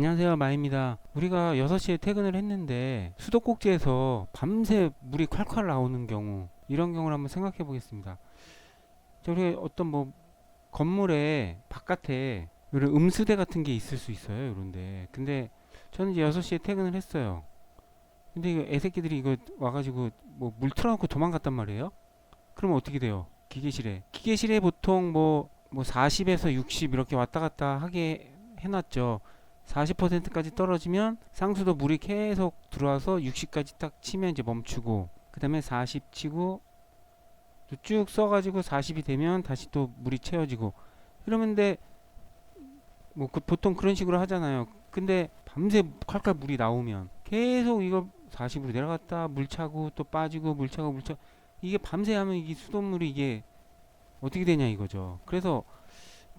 안녕하세요 마입니다. 우리가 6시에 퇴근을 했는데 수도꼭지에서 밤새 물이 콸콸 나오는 경우 이런 경우를 한번 생각해 보겠습니다. 자, 우리 어떤 뭐 건물에 바깥에 이런 음수대 같은 게 있을 수 있어요 이런데. 근데 저는 이제 6시에 퇴근을 했어요. 근데 이거 애새끼들이 이거 와가지고 뭐 물 틀어놓고 도망갔단 말이에요? 그러면 어떻게 돼요? 기계실에. 기계실에 보통 뭐뭐 40에서 60 이렇게 왔다 갔다 하게 해놨죠 40%까지 떨어지면 상수도 물이 계속 들어와서 60까지 딱 치면 이제 멈추고 그 다음에 40 치고 또쭉 써가지고 40이 되면 다시 또 물이 채워지고. 그러는데 뭐 그 보통 그런 식으로 하잖아요. 근데 밤새 칼칼 물이 나오면 계속 이거 40으로 내려갔다 물 차고 또 빠지고 물 차고 물차 이게 밤새 하면 이게 수돗물이 이게 어떻게 되냐 이거죠. 그래서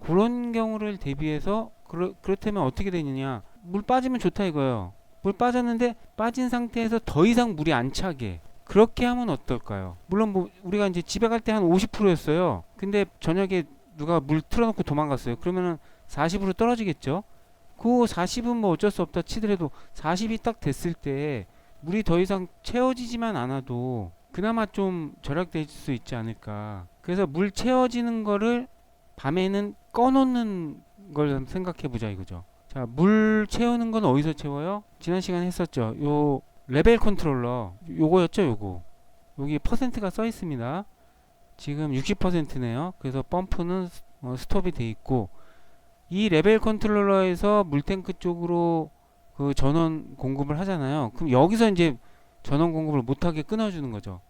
그런 경우를 대비해서 그렇, 그렇다면 어떻게 되느냐? 물 빠지면 좋다 이거예요. 물 빠졌는데 빠진 상태에서 더 이상 물이 안 차게. 그렇게 하면 어떨까요? 물론 뭐 우리가 이제 집에 갈 때 한 50%였어요. 근데 저녁에 누가 물 틀어놓고 도망갔어요. 그러면은 40으로 떨어지겠죠? 그 40은 뭐 어쩔 수 없다 치더라도 40이 딱 됐을 때 물이 더 이상 채워지지만 않아도 그나마 좀 절약될 수 있지 않을까. 그래서 물 채워지는 거를 밤에는 꺼놓는 걸 생각해 보자 이거죠. 자, 물 채우는 건 어디서 채워요? 지난 시간에 했었죠. 요 레벨 컨트롤러 요거였죠, 요거. 여기 퍼센트가 써 있습니다. 지금 60%네요. 그래서 펌프는 스- 어, 스톱이 돼 있고 이 레벨 컨트롤러에서 물탱크 쪽으로 그 전원 공급을 하잖아요. 그럼 여기서 이제 전원 공급을 못하게 끊어주는 거죠.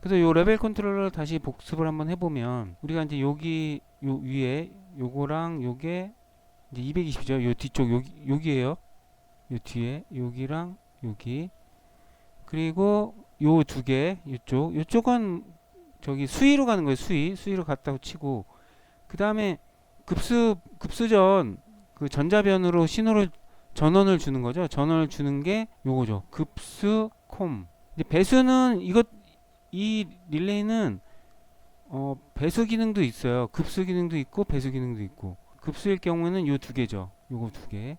그래서 요 레벨 컨트롤러 다시 복습을 한번 해보면 우리가 이제 여기 요 위에 요거랑 요게 이제 220이죠. 요 뒤쪽 여기 여기에요. 요 뒤에 여기랑 여기 그리고 요 두개 이쪽 요쪽은 저기 수위로 가는 거예요. 수위 수위로 갔다고 치고 그 다음에 급수 급수전 그 전자변으로 신호를 전원을 주는 거죠. 전원을 주는 게 요거죠. 급수 콤. 이제 배수는 이것 이 릴레이는 어, 배수 기능도 있어요. 급수 기능도 있고 배수 기능도 있고. 급수일 경우에는 요 두 개죠. 요거 두 개.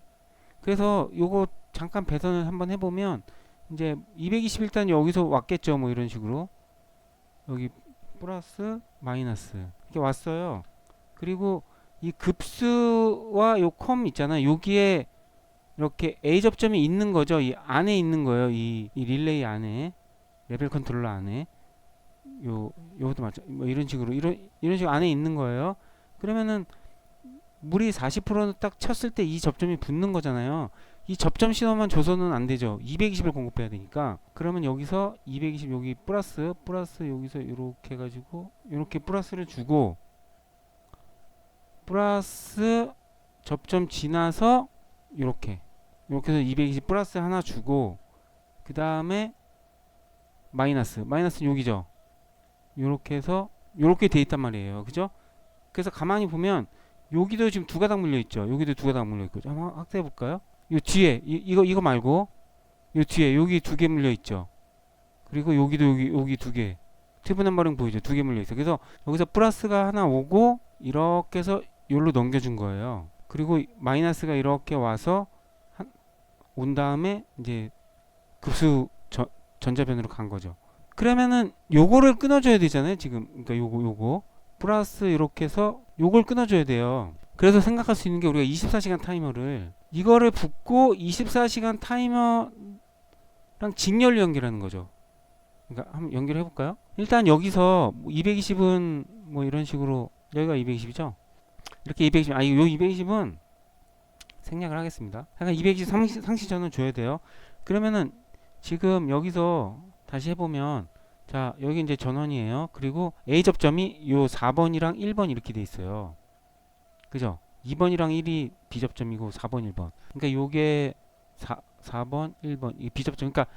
그래서 요거 잠깐 배선을 한번 해보면 이제 220 일단 여기서 왔겠죠. 뭐 이런 식으로 여기 플러스 마이너스 이렇게 왔어요. 그리고 이 급수와 요 컴 있잖아요. 여기에 이렇게 A 접점이 있는 거죠. 이 안에 있는 거예요. 이, 이 릴레이 안에 레벨 컨트롤러 안에 요 요것도 맞죠. 뭐 이런 식으로 이런 이런 식으로 안에 있는 거예요. 그러면은 물이 40%는 딱 쳤을 때 이 접점이 붙는 거잖아요. 이 접점 신호만 줘서는 안 되죠. 220을 공급해야 되니까. 그러면 여기서 220 여기 플러스 플러스 여기서 이렇게 해가지고 이렇게 플러스를 주고 플러스 접점 지나서 이렇게 이렇게 해서 220 플러스 하나 주고 그 다음에 마이너스 마이너스 여기죠. 요렇게 해서 요렇게 돼 있단 말이에요. 그죠? 그래서 가만히 보면 여기도 지금 두 가닥 물려 있죠. 여기도 두 가닥 물려 있고 한번 확대해 볼까요? 요 뒤에 이, 이거 이거 말고 요 뒤에 여기 두 개 물려 있죠. 그리고 여기도 여기 여기 두 개. 튜브 넘버링 보이죠? 두 개 물려 있어. 그래서 여기서 플러스가 하나 오고 이렇게 해서 여기로 넘겨준 거예요. 그리고 마이너스가 이렇게 와서 한, 온 다음에 이제 급수 전, 전자변으로 간 거죠. 그러면은 요거를 끊어줘야 되잖아요. 지금 그러니까 요거 요거 플러스 이렇게 해서 요걸 끊어줘야 돼요. 그래서 생각할 수 있는 게 우리가 24시간 타이머를 이거를 붓고 24시간 타이머랑 직렬로 연결하는 거죠. 그러니까 한번 연결해 볼까요? 일단 여기서 220은 뭐 이런 식으로 여기가 220이죠. 이렇게 220, 아, 요 220은 생략을 하겠습니다. 약간 220 상시, 상시전은 줘야 돼요. 그러면은 지금 여기서 다시 해보면 자 여기 이제 전원이에요. 그리고 A 접점이 요 4번이랑 1번 이렇게 돼 있어요. 그죠? 2번이랑 1이 B 접점이고 4번 1번. 그러니까 요게 4, 4번 1번 이 B 접점. 그러니까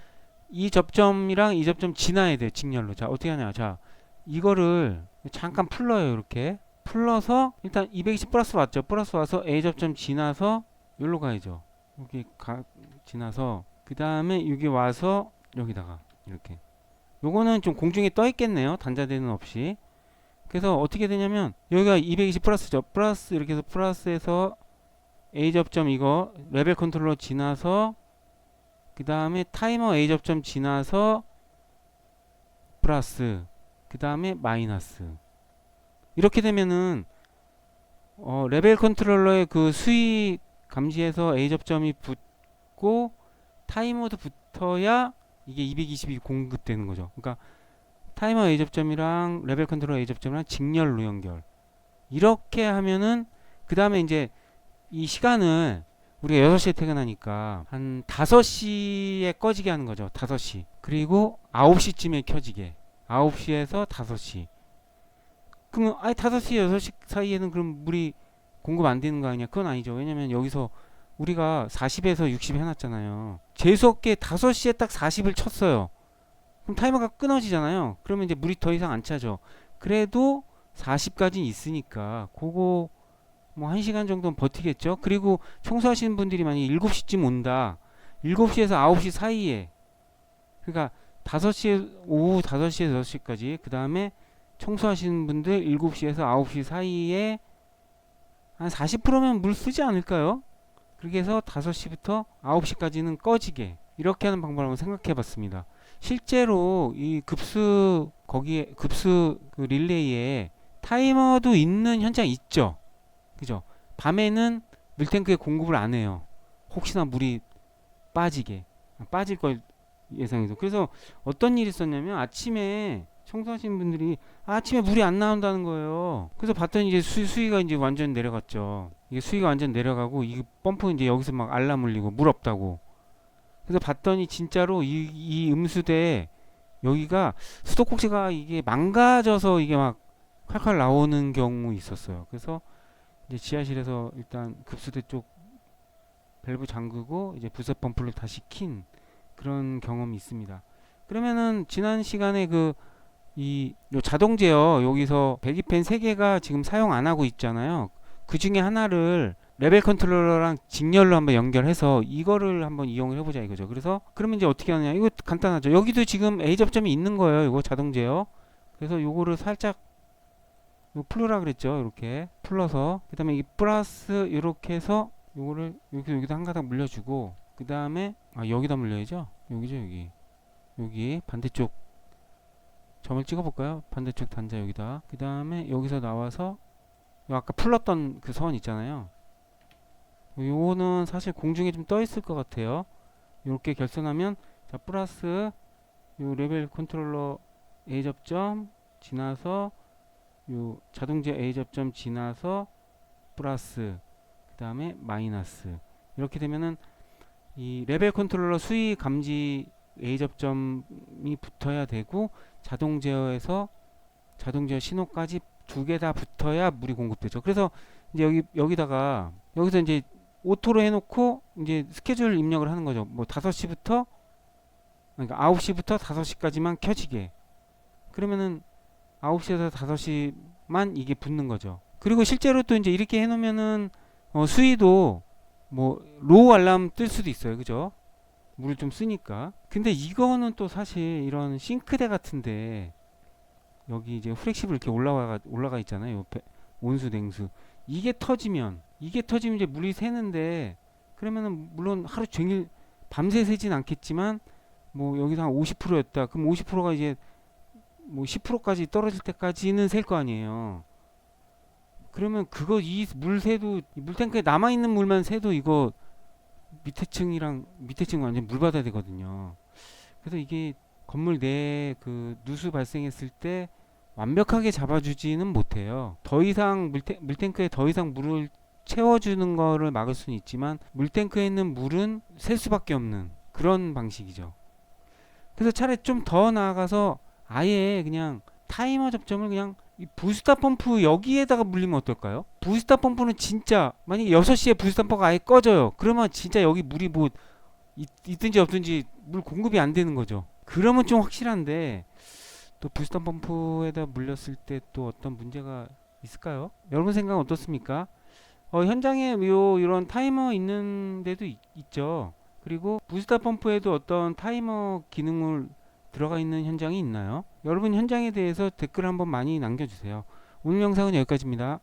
이 접점이랑 이 접점 지나야 돼요. 직렬로. 자 어떻게 하냐? 자 이거를 잠깐 풀러요. 이렇게 풀러서 일단 220 플러스 왔죠. 플러스 와서 A 접점 지나서 여기로 가야죠. 여기 가 지나서 그 다음에 여기 와서 여기다가 이렇게 요거는 좀 공중에 떠 있겠네요. 단자대는 없이. 그래서 어떻게 되냐면 여기가 220 플러스죠. 플러스 이렇게 해서 플러스에서 A 접점 이거 레벨 컨트롤러 지나서 그 다음에 타이머 A 접점 지나서 플러스 그 다음에 마이너스. 이렇게 되면은 어, 레벨 컨트롤러의 그 수위 감지에서 A 접점이 붙고 타이머도 붙어야 이게 220이 공급되는 거죠. 그러니까 타이머 A 접점이랑 레벨 컨트롤러 A 접점이랑 직렬로 연결. 이렇게 하면은 그 다음에 이제 이 시간을 우리가 6시에 퇴근하니까 한 5시에 꺼지게 하는 거죠. 5시. 그리고 9시쯤에 켜지게. 9시에서 5시. 그럼 아니 5시 6시 사이에는 그럼 물이 공급 안 되는 거 아니야? 그건 아니죠. 왜냐면 여기서 우리가 40에서 60 해놨잖아요. 재수없게 5시에 딱 40을 쳤어요. 그럼 타이머가 끊어지잖아요. 그러면 이제 물이 더 이상 안 차죠. 그래도 40까지 있으니까 그거 뭐 1시간 정도는 버티겠죠. 그리고 청소하시는 분들이 만약 7시쯤 온다. 7시에서 9시 사이에 그러니까 5시에 오후 5시에서 6시까지 그 다음에 청소하시는 분들 7시에서 9시 사이에 한 40%면 물 쓰지 않을까요? 그렇게 해서 5시부터 9시까지는 꺼지게 이렇게 하는 방법을 한번 생각해 봤습니다. 실제로 이 급수 거기에 급수 그 릴레이에 타이머도 있는 현장이 있죠. 그죠? 밤에는 물탱크에 공급을 안 해요. 혹시나 물이 빠지게 아, 빠질 걸 예상해서 그래서 어떤 일이 있었냐면 아침에 청소하시는 분들이 아침에 물이 안 나온다는 거예요. 그래서 봤더니 이제 수, 수위가 이제 완전 내려갔죠. 이게 수위가 완전 내려가고 이 펌프 이제 여기서 막 알람 울리고 물 없다고. 그래서 봤더니 진짜로 이, 이 음수대 여기가 수도꼭지가 이게 망가져서 이게 막 칼칼 나오는 경우 있었어요. 그래서 이제 지하실에서 일단 급수대 쪽 밸브 잠그고 이제 부set 펌프를 다시 킨 그런 경험이 있습니다. 그러면은 지난 시간에 그 이 자동 제어 여기서 배기팬 3개가 지금 사용 안 하고 있잖아요. 그 중에 하나를 레벨 컨트롤러랑 직렬로 한번 연결해서 이거를 한번 이용을 해보자 이거죠. 그래서 그러면 이제 어떻게 하느냐? 이거 간단하죠. 여기도 지금 A 접점이 있는 거예요. 이거 자동 제어. 그래서 요거를 살짝 요 풀으라 그랬죠. 이렇게 풀러서 그 다음에 이 플러스 이렇게 해서 요거를 여기 여기다 한 가닥 물려주고 그 다음에 아 여기다 물려야죠. 여기죠 여기 여기 반대쪽 점을 찍어볼까요? 반대쪽 단자 여기다. 그 다음에 여기서 나와서 요 아까 풀렀던 그 선 있잖아요. 요거는 사실 공중에 좀 떠 있을 것 같아요. 이렇게 결선하면 자 플러스 요 레벨 컨트롤러 A 접점 지나서 요 자동제 A 접점 지나서 플러스 그 다음에 마이너스 이렇게 되면은 이 레벨 컨트롤러 수위 감지 A 접점이 붙어야 되고 자동 제어에서 자동 제어 신호까지 두 개 다 붙어야 물이 공급되죠. 그래서 이제 여기 여기다가 여기서 이제 오토로 해놓고 이제 스케줄 입력을 하는 거죠. 뭐 5시부터 그러니까 9시부터 5시까지만 켜지게. 그러면은 9시에서 5시만 이게 붙는 거죠. 그리고 실제로 또 이제 이렇게 해놓으면은 어, 수위도 뭐 로우 알람 뜰 수도 있어요. 그죠? 물을 좀 쓰니까. 근데 이거는 또 사실 이런 싱크대 같은데 여기 이제 프렉시블 이렇게 올라가 올라가 있잖아요. 옆에 온수 냉수. 이게 터지면 이게 터지면 이제 물이 새는데 그러면은 물론 하루 종일 밤새 새진 않겠지만 뭐 여기서 한 50%였다. 그럼 50%가 이제 뭐 10%까지 떨어질 때까지는 셀 거 아니에요. 그러면 그거 이 물 새도 이 물탱크에 남아 있는 물만 새도 이거 밑에 층이랑 밑에 층 완전 물 받아야 되거든요. 그래서 이게 건물 내에 그 누수 발생했을 때 완벽하게 잡아주지는 못해요. 더 이상 물탱, 물탱크에 더 이상 물을 채워주는 거를 막을 수는 있지만 물탱크에 있는 물은 셀 수밖에 없는 그런 방식이죠. 그래서 차라리 좀 더 나아가서 아예 그냥 타이머 접점을 그냥 이 부스터 펌프 여기에다가 물리면 어떨까요? 부스터 펌프는 진짜 만약에 6시에 부스터 펌프가 아예 꺼져요. 그러면 진짜 여기 물이 뭐 있, 있든지 없든지 물 공급이 안 되는 거죠. 그러면 좀 확실한데 또 부스터 펌프에다 물렸을 때 또 어떤 문제가 있을까요? 여러분 생각은 어떻습니까? 어, 현장에 요 이런 타이머 있는 데도 있, 있죠. 그리고 부스터 펌프에도 어떤 타이머 기능을 들어가 있는 현장이 있나요? 여러분 현장에 대해서 댓글 한번 많이 남겨주세요. 오늘 영상은 여기까지입니다.